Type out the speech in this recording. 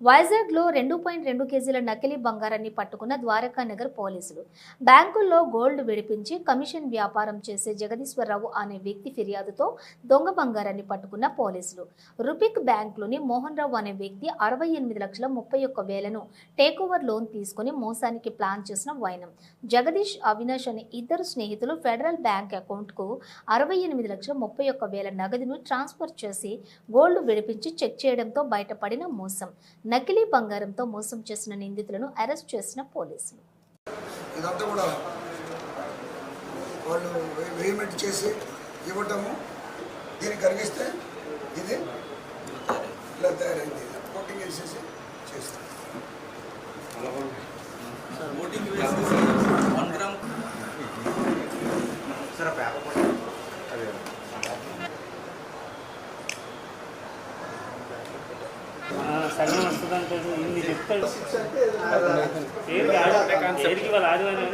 వైజాగ్లో రెండు పాయింట్ రెండు కేజీల నకిలీ బంగారాన్ని పట్టుకున్న ద్వారకా నగర్ పోలీసులు. బ్యాంకుల్లో గోల్డ్ విడిపించి కమిషన్ వ్యాపారం చేసే జగదీశ్వరరావు అనే వ్యక్తి ఫిర్యాదుతో దొంగ బంగారాన్ని పట్టుకున్న పోలీసులు. రుపిక్ బ్యాంకులోని మోహన్ రావు అనే వ్యక్తి అరవై ఎనిమిది లక్షల ముప్పై ఒక్క వేలను టేక్ ఓవర్ లోన్ తీసుకుని మోసానికి ప్లాన్ చేసిన వైనం. జగదీష్ అవినాష్ అనే ఇద్దరు స్నేహితులు ఫెడరల్ బ్యాంక్ అకౌంట్కు అరవై ఎనిమిది లక్షల ముప్పై ఒక్క వేల నగదును ట్రాన్స్ఫర్ చేసి గోల్డ్ విడిపించి చెక్ చేయడంతో బయటపడిన మోసం. నకిలీ బంగారంతో మోసం చేసిన నిందితులను అరెస్ట్ చేసిన పోలీసులు. ఇదంతా కూడా వాళ్ళు చేసి ఇవ్వటము దీన్ని కరిగిస్తే ఇది ఇలా తయారైంది. కోటింగ్ వేసేసి చేస్తాం. ఓటింగ్ వేసేసి వన్ గ్రామ్. సగం వస్తుంది అంటాడు ఇన్ని చెప్తాడు ఏది ఏదికి వాళ్ళు ఆదివారం